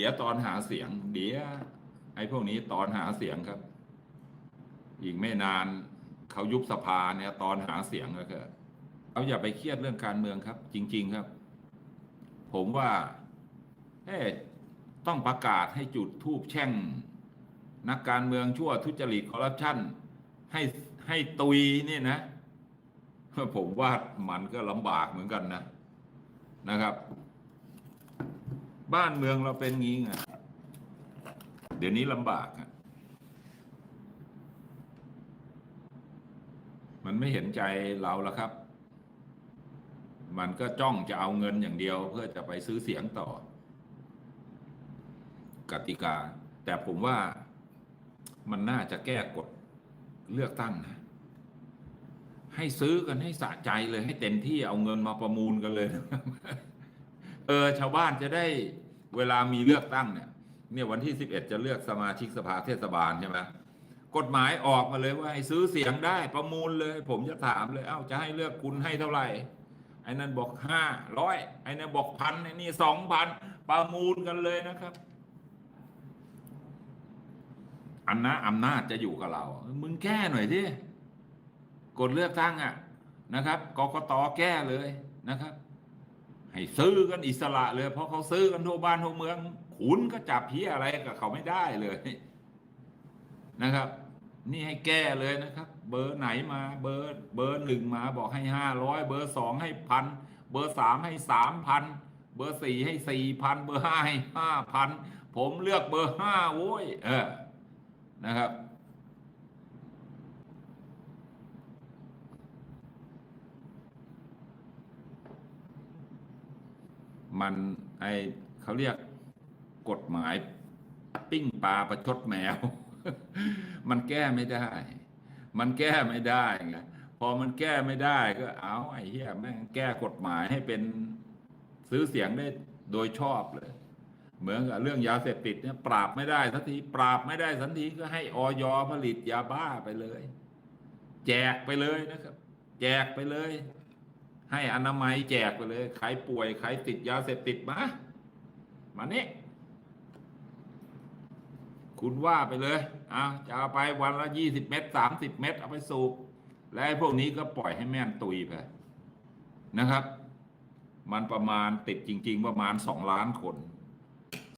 ดี๋ยวตอนหาเสียง เดี๋ยวไอ้พวกนี้ตอนหาเสียงครับ อีกไม่นานเขายุบสภาเนี่ย ตอนหาเสียงก็คือเอาอย่าไปเครียดเรื่องการเมืองครับ จริง ๆครับ ผมว่าเอ๊ต้องประกาศให้จุดทูบแช่ง นักการเมืองชั่วทุจริตคอร์รัปชันให้ให้ตุยเนี่ยนะผมว่ามันก็ลำบากเหมือนกันนะนะครับ บ้านเมืองเราเป็นงี้ไงเดี๋ยวนี้ลำบากอะมันไม่เห็นใจเราแล้วครับ มันก็จ้องจะเอาเงินอย่างเดียว เพื่อจะไปซื้อเสียงต่อ กติกา แต่ผมว่ามันน่าจะแก้กฎเลือกตั้งนะ ให้ซื้อกันให้สะใจเลยให้เต็มที่เอาเงินมาประมูลกันเลย เออชาวบ้านจะได้เวลามีเลือกตั้งเนี่ยเนี่ยวันที่สิบเอ็ดจะเลือกสมาชิกสภาเทศบาลใช่ไหมกฎหมายออกมาเลยว่าให้ซื้อเสียงได้ประมูลเลย ผมจะถามเลย เอ้าจะให้เลือกคุณให้เท่าไหร่ไอ้นั่นบอกห้าร้อยไอ้นั่นบอกพันไอ้นี่สองพันประมูลกันเลยนะครับอันนะอำนาจจะอยู่กับเรา มึงแก้หน่อยที่กฎเลือกตั้งอะนะครับกกตแก้เลยนะครับ ให้ซื้อกันอิสระเลย เพราะเขาซื้อกันทั่วบ้านทั่วเมือง ขุนก็จับพี้อะไรกับเขาไม่ได้เลยนะครับ นี่ให้แก้เลยนะครับ เบอร์ไหนมาเบอร์เบอร์หนึ่งมาบอกให้ห้าร้อยเบอร์สองให้พันเบอร์สามให้สามพันเบอร์สี่ให้สี่พันเบอร์ห้าให้ห้าพันผมเลือกเบอร์ห้าโว้ยเออนะครับ มันไอเขาเรียกกฎหมายปิ้งปลาประชดแมว มันแก้ไม่ได้ มันแก้ไม่ได้ไงพอมันแก้ไม่ได้ก็เอาไอ้เหี้ยแม่งแก้กฎหมายให้เป็นซื้อเสียงได้โดยชอบเลย เหมือนกับเรื่องยาเสพติดเนี่ยปราบไม่ได้สักทีปราบไม่ได้สักทีก็ให้ออยผลิตยาบ้าไปเลย แจกไปเลยนะครับ แจกไปเลย ให้อนามัยแจกไปเลย ใครป่วย ใครติดยาเสพติดมา มานี่คุณว่าไปเลยอ่าจะเอาไปวันละยี่สิบเม็ดสามสิบเม็ดเอาไปสูบ และพวกนี้ก็ปล่อยให้แม่นตุยไปนะครับ มันประมาณติดจริง ๆ ประมาณสองล้านคน